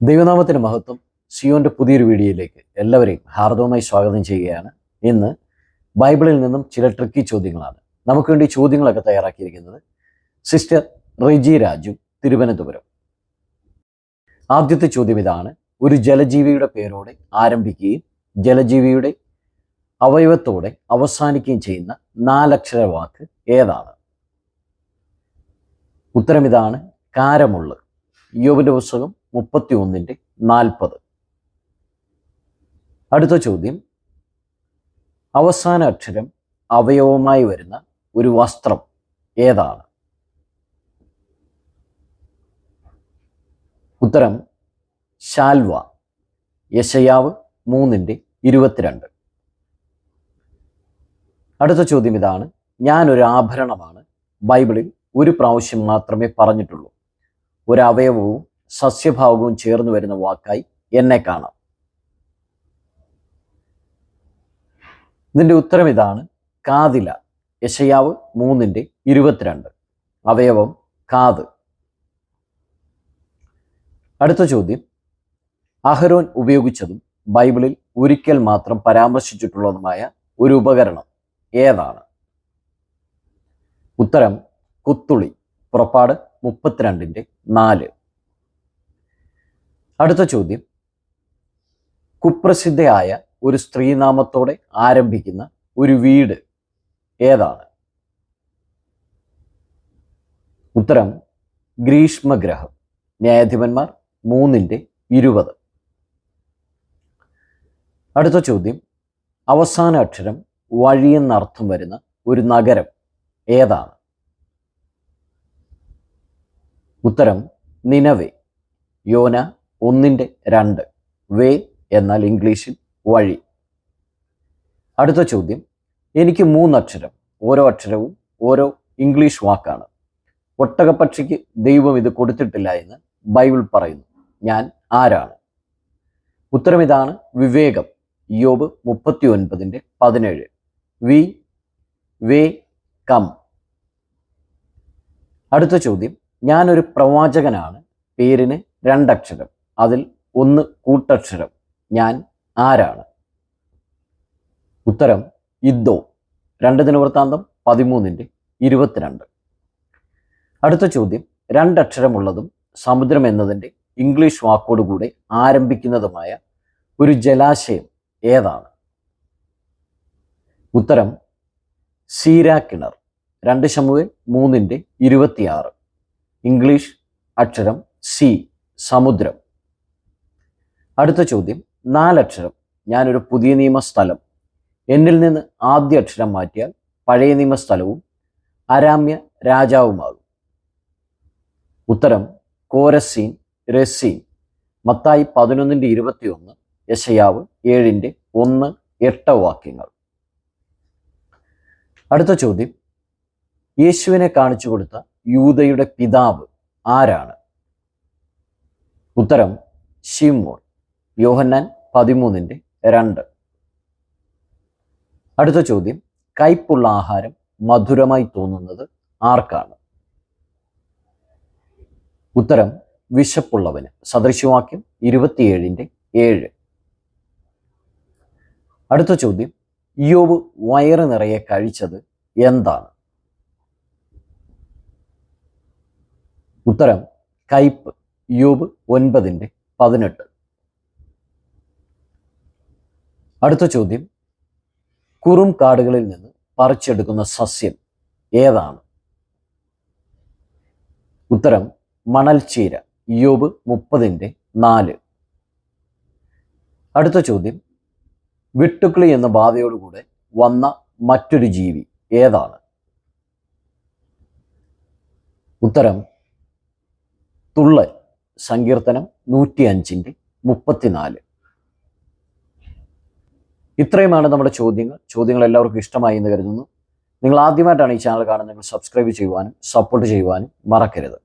ദൈവനാമത്തിന് മഹത്വം സിയോന്റെ പുതിയൊരു വീഡിയോയിലേക്ക് എല്ലാവരെയും ഹാർദവമായി സ്വാഗതം ചെയ്യുകയാണ്. ഇന്ന് ബൈബിളിൽ നിന്നും ചില ട്രിക്കി ചോദ്യങ്ങളാണ്. നമുക്ക് വേണ്ടി ചോദ്യങ്ങളൊക്കെ തയ്യാറാക്കിയിരിക്കുന്നത് സിസ്റ്റർ റിജി രാജു തിരുവനന്തപുരം. ആദ്യത്തെ ചോദ്യം ഇതാണ്. ഒരു ജലജീവിയുടെ പേരോടെ ആരംഭിക്കുകയും ജലജീവിയുടെ അവയവത്തോടെ അവസാനിക്കുകയും ചെയ്യുന്ന നാലക്ഷര വാക്ക് ഏതാണ്? ഉത്തരം ഇതാണ് കാരമുള്ള്. യോബിന്റെ പുസ്തകം മുപ്പത്തി ഒന്നിന്റെ നാൽപ്പത്. അടുത്ത ചോദ്യം. അവസാന അക്ഷരം അവയവമായി വരുന്ന ഒരു വസ്ത്രം ഏതാണ്? ഉത്തരം ശാൽവ. യശയാവ് മൂന്നിന്റെ ഇരുപത്തിരണ്ട്. അടുത്ത ചോദ്യം ഇതാണ്. ഞാനൊരു ആഭരണമാണ്. ബൈബിളിൽ ഒരു പ്രാവശ്യം മാത്രമേ പറഞ്ഞിട്ടുള്ളൂ. ഒരവയവവും സസ്യഭാവവും ചേർന്ന് വരുന്ന വാക്കായി എന്നെ കാണാം. ഇതിന്റെ ഉത്തരം ഇതാണ് കാതില യശയാവ് മൂന്നിന്റെ ഇരുപത്തിരണ്ട്. അവയവം കാത്. അടുത്ത ചോദ്യം അഹരോൻ ഉപയോഗിച്ചതും ബൈബിളിൽ ഒരിക്കൽ മാത്രം പരാമർശിച്ചിട്ടുള്ളതുമായ ഒരു ഉപകരണം ഏതാണ്? ഉത്തരം കുത്തുളി പുറപ്പാട് മുപ്പത്തിരണ്ടിന്റെ നാല്. അടുത്ത ചോദ്യം. കുപ്രസിദ്ധയായ ഒരു സ്ത്രീനാമത്തോടെ ആരംഭിക്കുന്ന ഒരു വീട് ഏതാണ്? ഉത്തരം ഗ്രീഷ്മഗ്രഹം. ന്യായാധിപന്മാർ മൂന്നിന്റെ ഇരുപത്. അടുത്ത ചോദ്യം. അവസാന അക്ഷരം വഴിയെന്നർത്ഥം വരുന്ന ഒരു നഗരം ഏതാണ്? ഉത്തരം നിനവേ. യോന ഒന്നിന്റെ രണ്ട്. വേ എന്നാൽ ഇംഗ്ലീഷിൽ വഴി. അടുത്ത ചോദ്യം. എനിക്ക് മൂന്നക്ഷരം ഓരോ അക്ഷരവും ഓരോ ഇംഗ്ലീഷ് വാക്കാണ്. ഒട്ടകപ്പക്ഷിക്ക് ദൈവം ഇത് കൊടുത്തിട്ടില്ല എന്ന് ബൈബിൾ പറയുന്നു. ഞാൻ ആരാണ്? ഉത്തരം ഇതാണ് വിവേകം യോബ് മുപ്പത്തി ഒൻപതിന്റെ പതിനേഴ്. വി വേ കം. അടുത്ത ചോദ്യം. ഞാനൊരു പ്രവാചകനാണ് പേരിന് രണ്ടക്ഷരം. അതിൽ ഒന്ന് കൂട്ടക്ഷരം. ഞാൻ ആരാണ്? ഉത്തരം ഇദ്ദോ. രണ്ട് ദിനവൃത്താന്തം പതിമൂന്നിന്റെ ഇരുപത്തിരണ്ട്. അടുത്ത ചോദ്യം രണ്ടക്ഷരമുള്ളതും സമുദ്രം എന്നതിന്റെ ഇംഗ്ലീഷ് വാക്കോടുകൂടെ ആരംഭിക്കുന്നതുമായ ഒരു ജലാശയം ഏതാണ്? ഉത്തരം സീരാ കിണർ. രണ്ട് ശമുവേ മൂന്നിന്റെ ഇരുപത്തിയാറ്. ഇംഗ്ലീഷ് അക്ഷരം സി സമുദ്രം. അടുത്ത ചോദ്യം. നാലക്ഷരം. ഞാനൊരു പുതിയ നിയമ സ്ഥലം. എന്നിൽ നിന്ന് ആദ്യ അക്ഷരം മാറ്റിയാൽ പഴയ നിയമ സ്ഥലവും അരാമ്യ രാജാവുമാകും. ഉത്തരം കോരസീൻ രസീൻ. മത്തായി പതിനൊന്നിന്റെ ഇരുപത്തിയൊന്ന് യശയാവ് ഏഴിന്റെ ഒന്ന് എട്ട് വാക്യങ്ങൾ. അടുത്ത ചോദ്യം. യേശുവിനെ കാണിച്ചു കൊടുത്ത യൂതയുടെ പിതാവ് ആരാണ്? ഉത്തരം ഷിമോൻ യോഹന്നാൻ പതിമൂന്നിന്റെ രണ്ട്. അടുത്ത ചോദ്യം കയ്പുള്ള ആഹാരം മധുരമായി തോന്നുന്നത് ആർക്കാണ്? ഉത്തരം വിശപ്പുള്ളവന്. സദൃശവാക്യം ഇരുപത്തിയേഴിന്റെ ഏഴ്. അടുത്ത ചോദ്യം യോബ് വയറ് നിറയെ കഴിച്ചത് എന്താണ്? ഉത്തരം കയ്പ്. യോബ് ഒൻപതിന്റെ പതിനെട്ട്. അടുത്ത ചോദ്യം. കുറും കാടുകളിൽ നിന്ന് പറിച്ചെടുക്കുന്ന സസ്യം ഏതാണ്? ഉത്തരം മണൽച്ചീര യോബ് മുപ്പതിന്റെ നാല്. അടുത്ത ചോദ്യം. വിട്ടുക്കിളി എന്ന ബാധയോടുകൂടെ വന്ന മറ്റൊരു ജീവി ഏതാണ്? ഉത്തരം തുള്ളൽ. സങ്കീർത്തനം നൂറ്റി അഞ്ചിന്റെ മുപ്പത്തിനാല്. ഇത്രയുമാണ് നമ്മുടെ ചോദ്യങ്ങൾ. ചോദ്യങ്ങൾ എല്ലാവർക്കും ഇഷ്ടമായി എന്ന് കരുതുന്നു. നിങ്ങൾ ആദ്യമായിട്ടാണ് ഈ ചാനൽ കാണുന്നത് നിങ്ങൾ സബ്സ്ക്രൈബ് ചെയ്യുവാനും സപ്പോർട്ട് ചെയ്യുവാനും മറക്കരുത്.